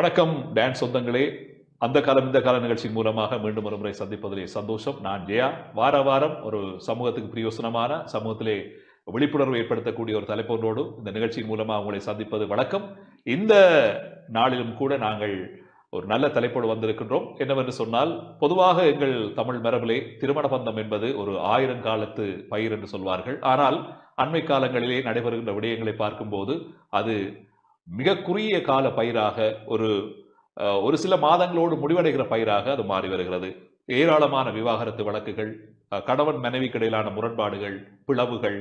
வணக்கம் டான்ஸ் சொந்தங்களே. அந்த காலம் இந்த கால நிகழ்ச்சி மூலமாக மீண்டும் ஒரு முறை சந்திப்பதிலே சந்தோஷம். நான் ஜெயா. வார வாரம் ஒரு சமூகத்துக்கு பிரயோசனமான சமூகத்திலே விழிப்புணர்வு ஏற்படுத்தக்கூடிய ஒரு தலைப்பொன்றோடு இந்த நிகழ்ச்சியின் மூலமாக உங்களை சந்திப்பது வழக்கம் இந்த நாளிலும் கூட நாங்கள் ஒரு நல்ல தலைப்போடு வந்திருக்கின்றோம். என்னவென்று சொன்னால் பொதுவாக எங்கள் தமிழ் மரபிலே திருமண பந்தம் என்பது ஒரு ஆயிரம் காலத்து பயிர் என்று சொல்வார்கள். ஆனால் அண்மை காலங்களிலே நடைபெறுகின்ற விடயங்களை பார்க்கும்போது அது மிக குறுகிய கால பயிராக ஒரு ஒரு சில மாதங்களோடு முடிவடைகிற பயிராக அது மாறி வருகிறது. ஏராளமான விவாகரத்து வழக்குகள் கணவன் மனைவிக்கு இடையிலான முரண்பாடுகள் பிளவுகள்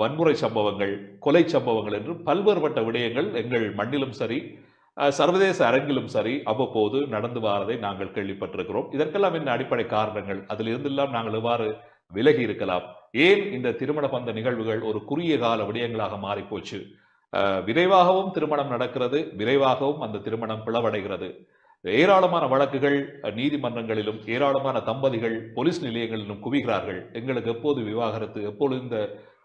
வன்முறை சம்பவங்கள் கொலை சம்பவங்கள் என்று பல்வேறுபட்ட விடயங்கள் எங்கள் மண்ணிலும் சரி சர்வதேச அரங்கிலும் சரி அவ்வப்போது நடந்து வாரதை நாங்கள் கேள்விப்பட்டிருக்கிறோம். இதற்கெல்லாம் என்ன அடிப்படை காரணங்கள்? அதிலிருந்தெல்லாம் நாங்கள் எவ்வாறு விலகி இருக்கலாம்? ஏன் இந்த திருமண பந்த நிகழ்வுகள் ஒரு குறுகிய கால விடயங்களாக மாறிப்போச்சு? விரைவாகவும் திருமணம் நடக்கிறது விரைவாகவும் அந்த திருமணம் பிளவடைகிறது. ஏராளமான வழக்குகள் நீதிமன்றங்களிலும் ஏராளமான தம்பதிகள் போலீஸ் நிலையங்களிலும் குவிகிறார்கள். எங்களுக்கு எப்போது விவாகரத்து எப்போது இந்த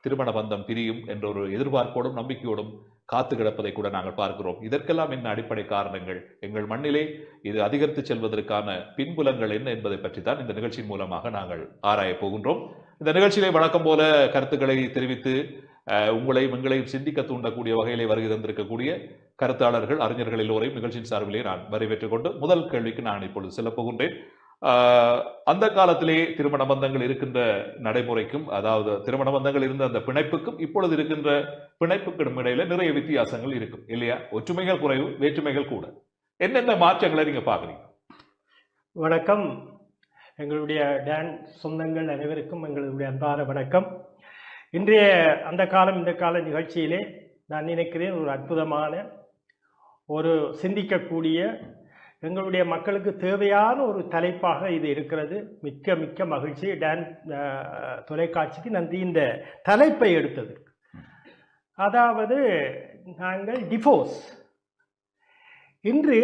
திருமண பந்தம் பிரியும் என்ற ஒரு எதிர்பார்ப்போடும் நம்பிக்கையோடும் காத்து கிடப்பதை கூட நாங்கள் பார்க்கிறோம். இதற்கெல்லாம் என்ன அடிப்படை காரணங்கள்? எங்கள் மண்ணிலே இது அதிகரித்து செல்வதற்கான பின்புலங்கள் என்ன என்பதை பற்றி தான் இந்த நிகழ்ச்சியின் மூலமாக நாங்கள் ஆராயப் போகின்றோம். இந்த நிகழ்ச்சியிலே வழக்கம் போல கருத்துக்களை தெரிவித்து உங்களையும் எங்களையும் சிந்திக்க தூண்டக்கூடிய வகையிலே வருகை தந்திருக்கக்கூடிய கருத்தாளர்கள் அறிஞர்கள் எல்லோரையும் நிகழ்ச்சியின் சார்பிலே நான் வரவேற்றுக் கொண்டு முதல் கேள்விக்கு நான் இப்பொழுது செல்ல போகின்றேன். ஆஹ், அந்த காலத்திலே திருமண பந்தங்கள் இருக்கின்ற நடைமுறைக்கும் அதாவது திருமண பந்தங்கள் இருந்த அந்த பிணைப்புக்கும் இப்பொழுது இருக்கின்ற பிணைப்புக்கும் இடையில நிறைய வித்தியாசங்கள் இருக்கும் இல்லையா? ஒற்றுமைகள் குறைவு வேற்றுமைகள் கூட. என்னென்ன மாற்றங்களை நீங்க பாக்குறீங்க வணக்கம். எங்களுடைய டான் சொந்தங்கள் அனைவருக்கும் எங்களுடைய அன்பான வணக்கம். இன்றைய அந்த காலம் இந்த கால நிகழ்ச்சியிலே நான் நினைக்கிறேன் ஒரு அற்புதமான ஒரு சிந்திக்கக்கூடிய எங்களுடைய மக்களுக்கு தேவையான ஒரு தலைப்பாக இது இருக்கிறது. மிக்க மிக்க மகிழ்ச்சி. டான் தொலைக்காட்சிக்கு நன்றி. இந்த தலைப்பை எடுத்தது. அதாவது நாங்கள் டிஃபோர்ஸ் இன்று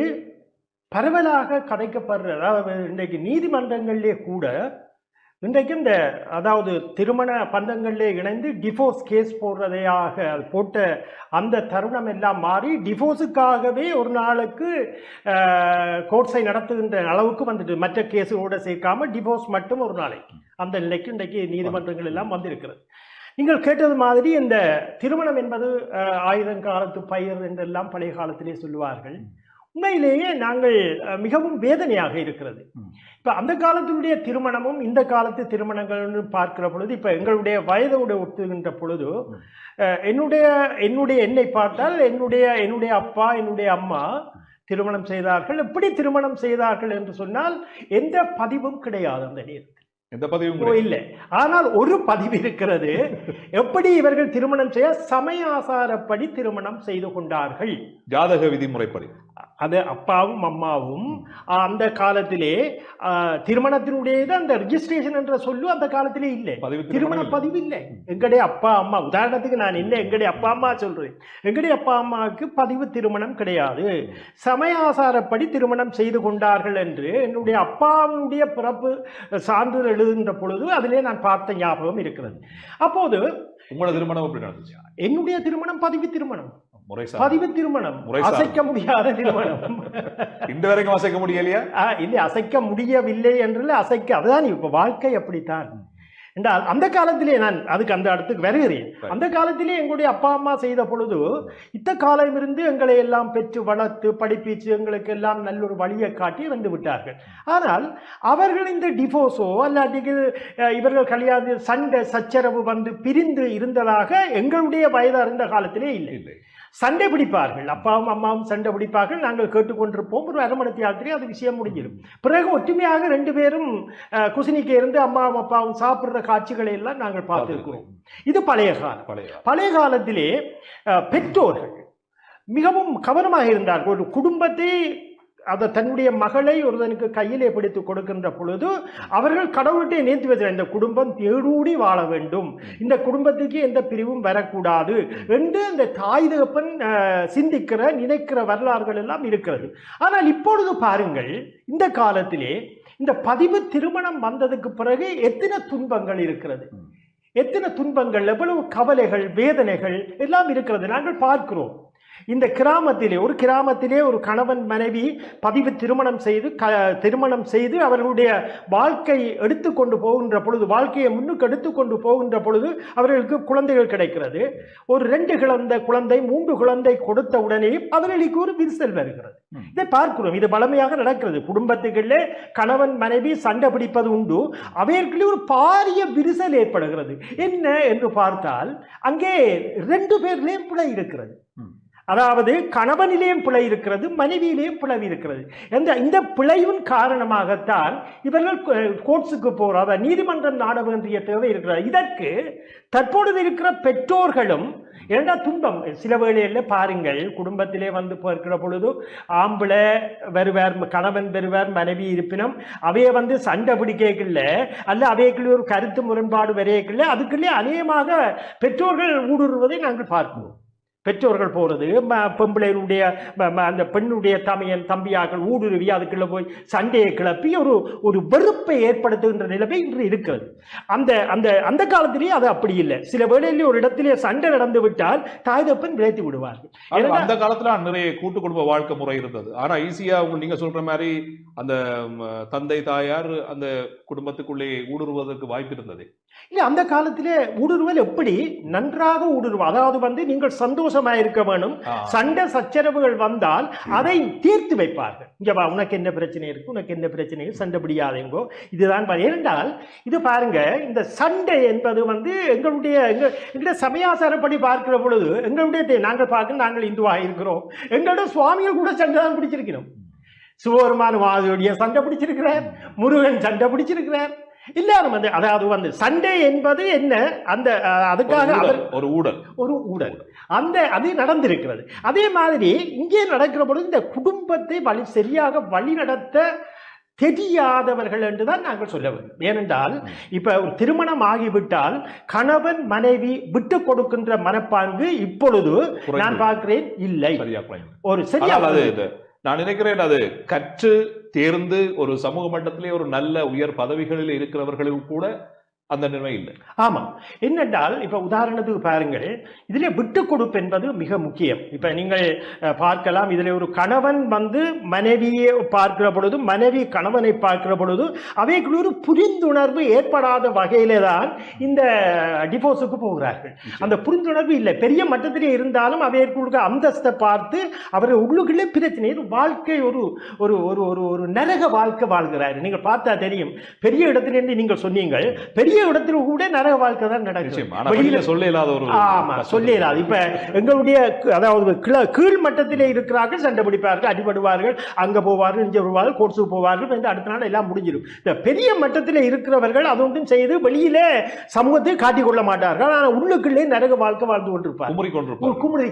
பரவலாக கதைக்கப்படுற அதாவது இன்றைக்கு நீதிமன்றங்களிலே கூட இன்றைக்கு இந்த அதாவது திருமண பந்தங்களிலே இணைந்து டிவோர்ஸ் கேஸ் போடுறதையாக போட்ட அந்த தருணம் எல்லாம் மாறி டிவோர்ஸுக்காகவே ஒரு நாளுக்கு கோர்ட்ஸை நடத்துகின்ற அளவுக்கு வந்துட்டு மற்ற கேஸோட சேர்க்காம டிவோர்ஸ் மட்டும் ஒரு நாளைக்கு அந்த நிலைக்கு இன்றைக்கு நீதிமன்றங்கள் எல்லாம் வந்திருக்கிறது. நீங்கள் கேட்டது மாதிரி இந்த திருமணம் என்பது அஹ், ஆயிரங்காலத்து பயிர் என்றெல்லாம் பழைய காலத்திலே சொல்லுவார்கள். உண்மையிலேயே நாங்கள் மிகவும் வேதனையாக இருக்கிறது. இப்ப அந்த காலத்தினுடைய திருமணமும் இந்த காலத்து திருமணங்கள்னு பார்க்கிற பொழுது இப்ப எங்களுடைய வயதோடு ஒத்துகின்ற பொழுது என்னுடைய என்னுடைய என்னை பார்த்தால் என்னுடைய என்னுடைய அப்பா என்னுடைய அம்மா திருமணம் செய்தார்கள். எப்படி திருமணம் செய்தார்கள் என்று சொன்னால் எந்த பதிவும் கிடையாது அந்த நேரத்தில். எந்த பதிவும். இல்லை. ஆனால் ஒரு பதிவு இருக்கிறது. எப்படி இவர்கள் திருமணம் செய்ய சமய ஆசாரப்படி திருமணம் செய்து கொண்டார்கள்? ஜாதக விதிமுறைப்படி. அது அப்பாவும் அம்மாவும் அந்த காலத்திலே திருமணத்தினுடையது அந்த ரிஜிஸ்ட்ரேஷன் என்ற சொல்லு அந்த காலத்திலே இல்லை. திருமண. பதிவு இல்லை. எங்களுடைய அப்பா அம்மா உதாரணத்துக்கு நான் என்ன எங்களுடைய அப்பா அம்மா சொல்றேன். எங்களுடைய அப்பா அம்மாவுக்கு பதிவு திருமணம் கிடையாது. சமயாசாரப்படி திருமணம் செய்து கொண்டார்கள் என்று என்னுடைய அப்பாவுடைய பிறப்பு சான்றிதழ் எழுதுகின்ற பொழுது அதிலே நான் பார்த்த ஞாபகம் இருக்கிறது. அப்போது உங்களோட திருமணம் எப்படி நடந்துச்சு? என்னுடைய திருமணம் பதிவு திருமணம். பதிவு திருமணம். அசைக்க முடியாத திருமணம். இந்த வரைக்கும் அசைக்க முடியலையா? இல்லை அசைக்க முடியவில்லை என்று அசைக்க அதுதான் இப்ப வாழ்க்கை அப்படித்தான். என்றால் அந்த காலத்திலே நான் அதுக்கு அந்த இடத்துக்கு வருகிறேன். அந்த காலத்திலே எங்களுடைய அப்பா அம்மா செய்த பொழுது இத்த காலம் இருந்து எங்களை எல்லாம் பெற்று வளர்த்து படிப்பிச்சு எங்களுக்கு எல்லாம் நல்ல ஒரு வழியை காட்டி வந்து விட்டார்கள். ஆனால் அவர்கள் இந்த டிவோர்ஸோ அல்லாட்டிக்கு இவர்கள் கல்யாண சண்டை சச்சரவு வந்து பிரிந்து இருந்ததாக எங்களுடைய வயது அறிந்த காலத்திலே இல்லை. சண்டை பிடிப்பார்கள். அப்பாவும் அம்மாவும் சண்டை பிடிப்பார்கள். நாங்கள் கேட்டுக்கொண்டிருப்போம். ஒரு அரை மணி நேரத்திலே அது விஷயம் முடிஞ்சிடும். பிறகு ஒற்றுமையாக ரெண்டு பேரும் குசினிக்கு இருந்து அம்மாவும் அப்பாவும் சாப்பிடுற காட்சிகளை எல்லாம் நாங்கள் பார்த்திருக்கிறோம். இது பழைய காலம். பழைய காலத்திலே பெற்றோர்கள் மிகவும் கவனமாக இருந்தார்கள். ஒரு குடும்பத்தை அதை தன்னுடைய மகளை ஒருவனுக்கு கையிலே பிடித்து கொடுக்கின்ற பொழுது அவர்கள் கடவுள்கிட்டே நேர்த்தி இந்த குடும்பம் தேடூடி வாழ வேண்டும். இந்த குடும்பத்துக்கு எந்த பிரிவும் வரக்கூடாது என்று இந்த தாய் தகப்பன் சிந்திக்கிற நினைக்கிற வரலாறுகள் எல்லாம் இருக்கிறது. ஆனால் இப்பொழுது பாருங்கள் இந்த காலத்திலே இந்த பதிவு திருமணம் வந்ததுக்கு பிறகு எத்தனை துன்பங்கள் இருக்கிறது. எத்தனை துன்பங்கள் எவ்வளவு கவலைகள் வேதனைகள் எல்லாம் இருக்கிறது. நாங்கள் பார்க்கிறோம். இந்த கிராமத்திலே ஒரு கிராமத்திலே ஒரு கணவன் மனைவி பதிவு திருமணம் செய்து க திருமணம் செய்து அவர்களுடைய வாழ்க்கை எடுத்துக்கொண்டு போகின்ற பொழுது வாழ்க்கையை முன்னுக்கு எடுத்துக்கொண்டு போகின்ற பொழுது அவர்களுக்கு குழந்தைகள் கிடைக்கிறது. ஒரு ரெண்டு குழந்தை குழந்தை மூன்று குழந்தை கொடுத்த உடனே அவர்களுக்கு ஒரு விரிசல் வருகிறது. இதை பார்க்கிறோம். இது பழமையாக நடக்கிறது. குடும்பத்துக்குள்ளே கணவன் மனைவி சண்டை பிடிப்பது உண்டு. அவைகளுக்குள்ளே ஒரு பாரிய விரிசல் ஏற்படுகிறது. என்ன என்று பார்த்தால் அங்கே ரெண்டு பேர்லேயும் பிழை இருக்கிறது. அதாவது கணவனிலேயும் பிழை இருக்கிறது மனைவியிலேயும் பிளவு இருக்கிறது. இந்த இந்த பிழையின் காரணமாகத்தான் இவர்கள் கோர்ட்ஸுக்கு போகிற நீதிமன்றம் நாட வேண்டிய தேவை இருக்கிறது இதற்கு தற்பொழுது இருக்கிற பெற்றோர்களும் ஏண்டா துன்பம்? சில வேளையில் பாருங்கள் குடும்பத்திலே வந்து இருக்கிற பொழுது ஆம்பளை வருவார் கணவன் வருவார் மனைவி இருப்பினும் அவைய வந்து சண்டை பிடிக்கல அல்ல அவைக்குள்ளே ஒரு கருத்து முரண்பாடு வரையக்கில்லை அதுக்குள்ளே அநேகமாக பெற்றோர்கள் ஊடுருவதை நாங்கள் பார்க்கிறோம். பெற்றோர்கள் போகிறது பொம்பளையினுடைய அந்த பெண்ணுடைய தமையன் தம்பியாக்கள் ஊடுருவி அதுக்குள்ள போய் சண்டையை கிளப்பி ஒரு ஒரு வெறுப்பை ஏற்படுத்துகின்ற நிலைமை இன்று இருக்கிறது. அந்த அந்த அந்த காலத்திலேயே அது அப்படி இல்லை. சில வேளையிலே ஒரு இடத்திலே சண்டை நடந்து விட்டால் தாய் தப்பன் விளைத்து விடுவார்கள். அந்த காலத்துல நிறைய கூட்டு குடும்ப வாழ்க்கை முறை இருந்தது. ஆனா ஈஸியா உங்க நீங்க சொல்ற மாதிரி அந்த தந்தை தாயார் அந்த குடும்பத்துக்குள்ளே ஊடுருவதற்கு வாய்ப்பு இருந்தது. இல்லை அந்த காலத்திலே ஊடுருவல் எப்படி? நன்றாக ஊடுருவ அதாவது வந்து நீங்கள் சந்தோஷமா இருக்க வேணும் சண்டை சச்சரவுகள் வந்தால் அதை தீர்த்து வைப்பார்கள். இங்க வா உனக்கு என்ன பிரச்சனை இருக்கு? உனக்கு என்ன பிரச்சனை சண்டை பிடியாதேங்கோ. இதுதான் பா- ஏனென்றால் இது பாருங்க இந்த சண்டை என்பது வந்து எங்களுடைய எங்க எங்களுடைய சமயாசாரப்படி பார்க்கிற பொழுது எங்களுடைய நாங்கள் பார்க்க நாங்கள் இந்துவாக இருக்கிறோம். எங்களுடைய சுவாமிகள் கூட சண்டை தான் பிடிச்சிருக்கிறோம். சிவபெருமான மாதிரியுடைய சண்டை பிடிச்சிருக்கிறார். முருகன் சண்டை பிடிச்சிருக்கிறார். எல்லாரும் வந்து அதாவது வந்து சண்டை என்பது என்ன? அந்த அதுக்காக ஒரு ஊடல் ஒரு ஊழல் அந்த அது நடந்திருக்கிறது. அதே மாதிரி இங்கே நடக்கிற பொழுது இந்த குடும்பத்தை வழி சரியாக வழி நடத்த தெரியாதவர்கள் என்றுதான் நாங்கள் சொல்ல வேண்டும். ஏனென்றால் இப்ப ஒரு திருமணம் ஆகிவிட்டால் கணவன் மனைவி விட்டு கொடுக்கின்ற மனப்பாங்கு இப்பொழுது நான் பார்க்கிறேன் இல்லை. ஒரு சரியா அது நான் நினைக்கிறேன் அது கற்று தேர்ந்து ஒரு சமூக மட்டத்திலே ஒரு நல்ல உயர் பதவிகளில் இருக்கிறவர்களும் கூட அந்த நிலைமை இல்லை. ஆமாம். என்னென்றால் இப்ப உதாரணத்துக்கு பாருங்கள். இதிலே விட்டு கொடுப்பு என்பது மிக முக்கியம். இப்ப நீங்கள் பார்க்கலாம். இதிலே ஒரு கணவன் வந்து மனைவியை பார்க்கிற பொழுது மனைவி கணவனை பார்க்கிற பொழுது அவைக்குள்ள ஒரு புரிந்துணர்வு ஏற்படாத வகையிலே தான் இந்த டிவோர்ஸுக்கு போகிறார்கள். அந்த புரிந்துணர்வு இல்லை. பெரிய மட்டத்திலே இருந்தாலும் அவைகளுக்கு அந்தஸ்தை பார்த்து அவர் உள்ளுக்குள்ளே பிரச்சனை வாழ்க்கை ஒரு ஒரு ஒரு ஒரு ஒரு நரக வாழ்க்கை வாழ்கிறாரு. நீங்கள் பார்த்தா தெரியும். பெரிய இடத்துல இருந்து நீங்கள் சொன்னீங்க பெரிய இடத்துல கூட நரக வாழ்க்கை தான் ஆனா நடக்கும் வெளியில சொல்ல இயலாத ஒரு ஆமா கஷ்டம். சொல்லிடாது இப்ப எங்களுடைய அதாவது கீழ் மட்டத்திலே இருக்கிறார்கள் சண்டை பிடிப்பார்கள் அடிபடுவார்கள் அங்க போவார்கள் இங்க வருவார்கள் கோர்ஸுக்கு போவார்கள் வந்து அடுத்த நாள் எல்லாம் முடிஞ்சிடும். இந்த பெரிய மட்டத்திலே இருக்கிறவர்கள் அது ஒன்றும் செய்து வெளியிலே சமூகத்தை காட்டிக் கொள்ள மாட்டார்கள். ஆனால் உள்ளுக்குள்ளே நரக வாழ்க்கை வாழ்ந்து கொண்டிருப்பார்கள். குமுறி கொண்டிருப்பார் குமுறி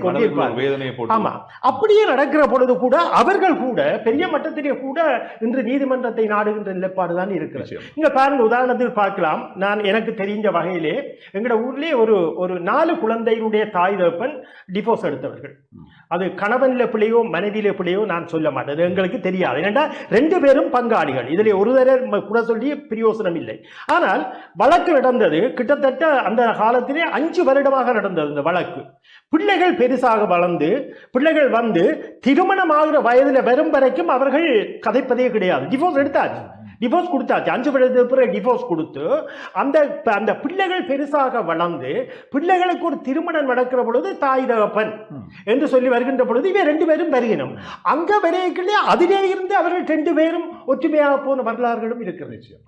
போட்டு. ஆமா. அப்படியே நடக்கிற பொழுது கூட அவர்கள் கூட பெரிய மட்டத்திலே கூட இன்று நீதிமன்றத்தை நாடுகின்ற நிலைப்பாடு தான் இருக்கிறது. இங்க பாருங்க உதாரணத்துக்கு பார்க்கலாம். நான் எனக்கு தெரிஞ்ச வகையிலே எங்கட ஊர்லயே ஒரு ஒரு நாலு குழந்தையினுடைய தாய் தகப்பன் டிவோர்ஸ் எடுத்தவர்கள். அது கணவனில் பிள்ளையோ மனைவியில பிள்ளையோ நான் சொல்ல மாட்டேன். அது எங்களுக்கு தெரியாது. ஏன்னா ரெண்டு பேரும் பங்காளிகள். இதில் ஒரு தர கூட சொல்லி பிரயோசனம் இல்லை. ஆனால் வழக்கு நடந்தது. கிட்டத்தட்ட அந்த காலத்திலே அஞ்சு வருடமாக நடந்தது இந்த வழக்கு. பிள்ளைகள் பெருசாக வளர்ந்து பிள்ளைகள் வந்து திருமணமாகிற வயதுல வரும் வரைக்கும் அவர்கள் கதைப்பதே கிடையாது. டிவோர்ஸ் எடுத்தாச்சு. டிவோர்ஸ் கொடுத்தாச்சு. அஞ்சு வருடத்துக்கு பிறகு டிவோர்ஸ் கொடுத்து அந்த அந்த பிள்ளைகள் பெருசாக வளர்ந்து பிள்ளைகளுக்கு ஒரு திருமணம் நடக்கிற பொழுது தாய் தகப்பன். என்று சொல்லி வருகின்ற பொழுது இவை ரெண்டு பேரும் வருகினோம் அங்க வரையிலே அதிலே இருந்து அவர்கள் ரெண்டு பேரும் ஒற்றுமையாக போன வரலாறுகளும் இருக்கிறது. நிச்சயம்.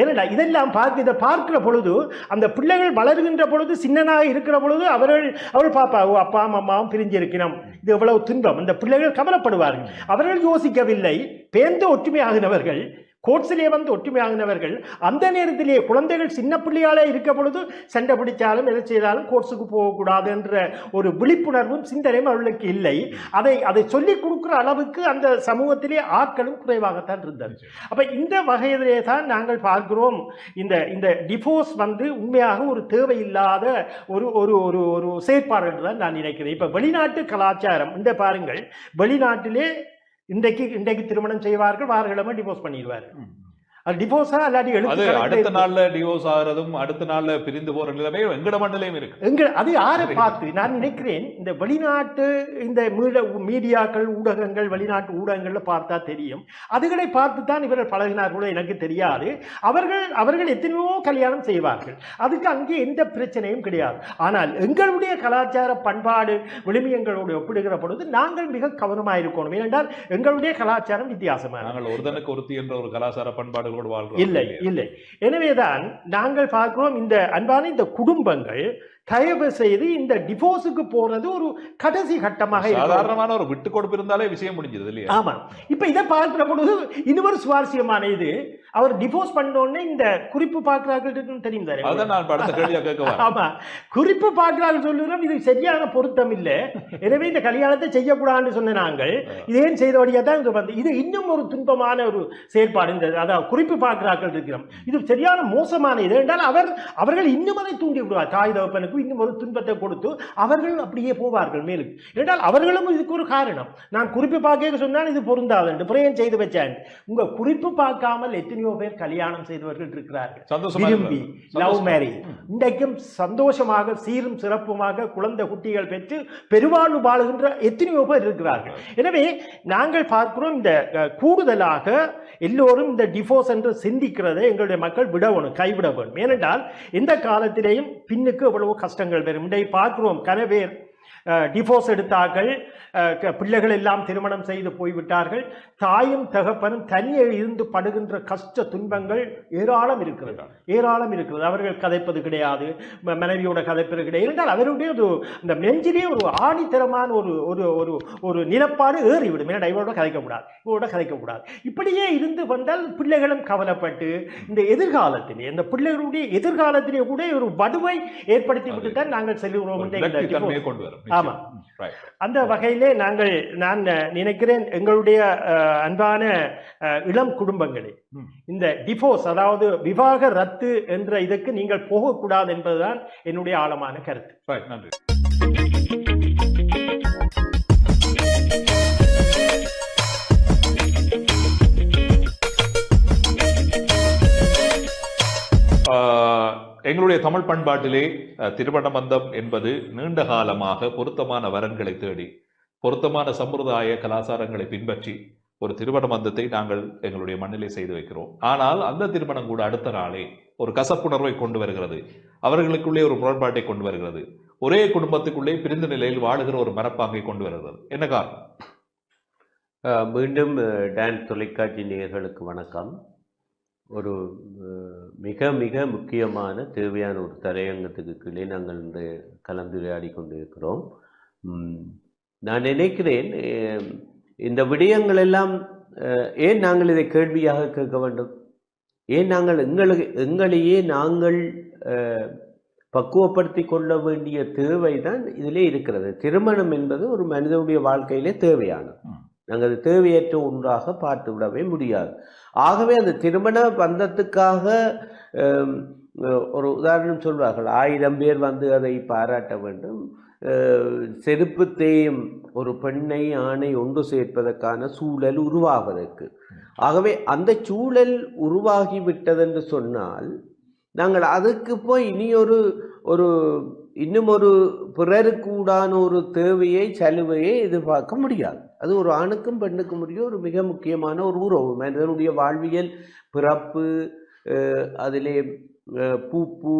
ஏனடா இதெல்லாம் பார்க்க இதை பார்க்கிற பொழுது அந்த பிள்ளைகள் வளருகின்ற பொழுது சின்னனாக இருக்கிற பொழுது அவர்கள் அவள் பாப்பா ஓ அப்பா அம்மாவும் பிரிஞ்சிருக்கணும். இது எவ்வளவு துன்பம். அந்த பிள்ளைகள் கவலைப்படுவார்கள். அவர்கள் யோசிக்கவில்லை. பேர்ந்து ஒற்றுமையாகினவர்கள் கோட்ஸிலே வந்து ஒற்றுமையாகினவர்கள் அந்த நேரத்திலே குழந்தைகள் சின்ன பிள்ளையாலே இருக்க பொழுது சண்டை பிடிச்சாலும் எதை செய்தாலும் கோர்ஸுக்கு போகக்கூடாது என்ற ஒரு விழிப்புணர்வும் சிந்தனையும் அவர்களுக்கு இல்லை. அதை அதை சொல்லிக் கொடுக்குற அளவுக்கு அந்த சமூகத்திலே ஆட்களும் குறைவாகத்தான் இருந்தது. அப்போ இந்த வகையிலே தான் நாங்கள் பார்க்கிறோம். இந்த இந்த டிவோர்ஸ் வந்து உண்மையாக ஒரு தேவையில்லாத ஒரு ஒரு ஒரு ஒரு செயற்பாடு என்று தான் நான் நினைக்கிறேன். இப்போ வெளிநாட்டு கலாச்சாரம் இந்த பாருங்கள். வெளிநாட்டிலே இன்றைக்கு இன்றைக்கு திருமணம் செய்வார்கள் வாரக்கிழமை டிவோர்ஸ் பண்ணிடுவார். அது டிவோர்ஸா இல்லாட்டி எழுத்து அடுத்த நாள்ல டிவோர்ஸ் ஆகிறதும் அடுத்த நாள்ல பிரிந்து போற நிலைமை எங்கட மண்டலையும் இருக்கு. எங்க அது யாரை பார்த்து? நான் நினைக்கிறேன் இந்த வெளிநாட்டு இந்த மீட- மீடியாக்கள் ஊடகங்கள் வெளிநாட்டு ஊடகங்கள்ல பார்த்தா தெரியும். அதுகளை பார்த்து தான் இவர்கள் பழகினார்களோ எனக்கு தெரியாது. அவர்கள் அவர்கள் எத்தனையோ கல்யாணம் செய்வார்கள். அதுக்கு அங்கே எந்த பிரச்சனையும் கிடையாது. ஆனால் எங்களுடைய கலாச்சார பண்பாடு விளிமியங்களோடு ஒப்பிடுகிற பொழுது நாங்கள் மிக கவனமாக இருக்கணும். ஏனென்றால் எங்களுடைய கலாச்சாரம் வித்தியாசமானது. நாங்கள் ஒருதனுக்கு ஒருத்தி என்ற ஒரு கலாச்சார பண்பாடுகளோடு வாழ்றோம் இல்லை இல்லை. எனவேதான் நாங்கள் பார்க்கிறோம் இந்த அன்பான இந்த குடும்பங்கள் தயவு செய்து இந்த டிவோர்ஸுக்கு போறது ஒரு கடைசி கட்டமாக சாதாரணமான ஒரு விட்டு கொடுப்பு இருந்தாலே விஷயம் முடிஞ்சது இல்லையா? ஆமா. இப்ப இதை பார்க்கிற பொழுது இன்னொரு சுவாரஸ்யமான இது. அவர் டிவோர்ஸ் பண்ண உடனே இந்த குறிப்பு பார்க்கிறார்கள் தெரியும் தானே அதான் நான் அடுத்த கேள்வியா கேட்க. ஆமா. குறிப்பு பார்க்கிறார்கள் சொல்லுகிறோம் இது சரியான பொருத்தம் இல்லை. எனவே இந்த கல்யாணத்தை செய்யக்கூடாதுன்னு சொன்ன நாங்கள் இது ஏன் செய்தபடியா தான் இது வந்து இது இன்னும் ஒரு துன்பமான ஒரு செயற்பாடு இந்த அதாவது குறிப்பு பார்க்கிறார்கள் இருக்கிறோம். இது சரியான மோசமான இது என்றால் அவர் அவர்கள் இன்னும் அதை தூண்டி விடுவார். தாய் தகப்பனுக்கு இன்னும் ஒரு துன்பத்தை கொடுத்து அவர்கள் அப்படியே போவார்கள் மேலும். என்றால் அவர்களும் இதுக்கு ஒரு காரணம். நான் குறிப்பு பார்க்க சொன்னால் இது பொருந்தாது என்று பிரேம் செய்து வச்சேன் உங்க குறிப்பு பார்க்காமல் எத்தனையோ பேர் கல்யாணம் செய்தவர்கள் இருக்கிறார்கள். விரும்பி. லவ் சந்தோஷமா. மேரி இன்றைக்கும் சந்தோஷமாக சீரும் சிறப்புமாக குழந்தை குட்டிகள் பெற்று பெருவாழ்வு வாழுகின்ற எத்தனையோ பேர் இருக்கிறார்கள். எனவே நாங்கள் பார்க்கிறோம் இந்த கூடுதலாக எல்லோரும் இந்த டிவோர்ஸ் என்று சிந்திக்கிறதை எங்களுடைய மக்கள் விடணும் கைவிட வேண்டும் ஏனென்றால் எந்த காலத்திலேயும் பின்னுக்கு எவ்வளவு கஷ்டங்கள் வரும். இன்றை பார்க்கிறோம் கனவேர் டிவோர்ஸ் எடுத்தார்கள். பிள்ளைகள் எல்லாம் திருமணம் செய்து போய்விட்டார்கள். தாயும் தகப்பனும் தனியே இருந்து படுகின்ற கஷ்ட துன்பங்கள் ஏராளம் இருக்கிறது. ஏராளம். இருக்கிறது. அவர்கள் கதைப்பது கிடையாது. மனைவியோட கதைப்பது கிடையாது. என்றால் அவருடைய ஒரு இந்த நெஞ்சிலே ஒரு ஆணித்தரமான ஒரு ஒரு ஒரு ஒரு நிலப்பாடு ஏறிவிடும். ஏன்னா இவரோட கதைக்கக்கூடாது இவரோட கதைக்கக்கூடாது இப்படியே இருந்து வந்தால் பிள்ளைகளும் கவலைப்பட்டு இந்த எதிர்காலத்திலே இந்த பிள்ளைகளுடைய எதிர்காலத்திலே கூட ஒரு வடுவை ஏற்படுத்தி விட்டு தான் நாங்கள் செல்கிறோம். கொண்டு வரும். ஆமா. அந்த வகையிலே நாங்கள் நான் நினைக்கிறேன் எங்களுடைய அன்பான இளம் குடும்பங்களே. இந்த டிவோர்ஸ் அதாவது விவாக ரத்து என்ற இதுக்கு நீங்கள் போகக்கூடாது என்பதுதான் என்னுடைய ஆழமான கருத்து. நன்றி. ஆஹ், எங்களுடைய தமிழ் பண்பாட்டிலே திருமண மந்தம் என்பது நீண்ட காலமாக பொருத்தமான வரன்களை தேடி பொருத்தமான சம்பிரதாய கலாச்சாரங்களை பின்பற்றி ஒரு திருமண மந்தத்தை நாங்கள் எங்களுடைய மண்ணிலே செய்து வைக்கிறோம். ஆனால் அந்த திருமணம் கூட அடுத்த நாளே ஒரு கசப்புணர்வை கொண்டு வருகிறது. அவர்களுக்குள்ளே ஒரு முரண்பாட்டை கொண்டு வருகிறது. ஒரே குடும்பத்துக்குள்ளே பிரிந்த நிலையில் வாழுகிற ஒரு மரப்பாங்கை கொண்டு வருகிறது. என்ன காரணம்? அஹ், மீண்டும் அஹ், டான் தொலைக்காட்சி நேயர்களுக்கு வணக்கம். ஒரு மிக மிக முக்கியமான தேவையான ஒரு தலையங்கத்துக்கு கீழே நாங்கள் இன்று கலந்துரையாடி கொண்டிருக்கிறோம். நான் நினைக்கிறேன் இந்த விடயங்கள் எல்லாம் ஏன் நாங்கள் இதை கேள்வியாக கேட்க வேண்டும்? ஏன் நாங்கள் எங்களுக்கு எங்களையே நாங்கள் பக்குவப்படுத்தி கொள்ள வேண்டிய தேவை தான் இதிலே இருக்கிறது. திருமணம் என்பது ஒரு மனிதனுடைய வாழ்க்கையிலே தேவையானது. நாங்கள் அது தேவையற்ற ஒன்றாக பார்த்து விடவே முடியாது. ஆகவே அந்த திருமண பந்தத்துக்காக ஒரு உதாரணம் சொல்வார்கள். ஆயிரம் பேர் வந்து அதை பாராட்ட வேண்டும். செருப்பு தேயும் ஒரு பெண்ணை ஆணை ஒன்று சேர்ப்பதற்கான சூழல் உருவாவதற்கு. ஆகவே அந்த சூழல் உருவாகிவிட்டதென்று சொன்னால் நாங்கள் அதுக்கு போய் இனி ஒரு ஒரு இன்னும் ஒரு பிறருக்கூடான ஒரு தேவையை சலுவையை எதிர்பார்க்க முடியாது. அது ஒரு ஆணுக்கும் பெண்ணுக்கும் உரிய ஒரு மிக முக்கியமான ஒரு உறவு. மனிதனுடைய வாழ்வியல் பிறப்பு அதிலே பூப்பு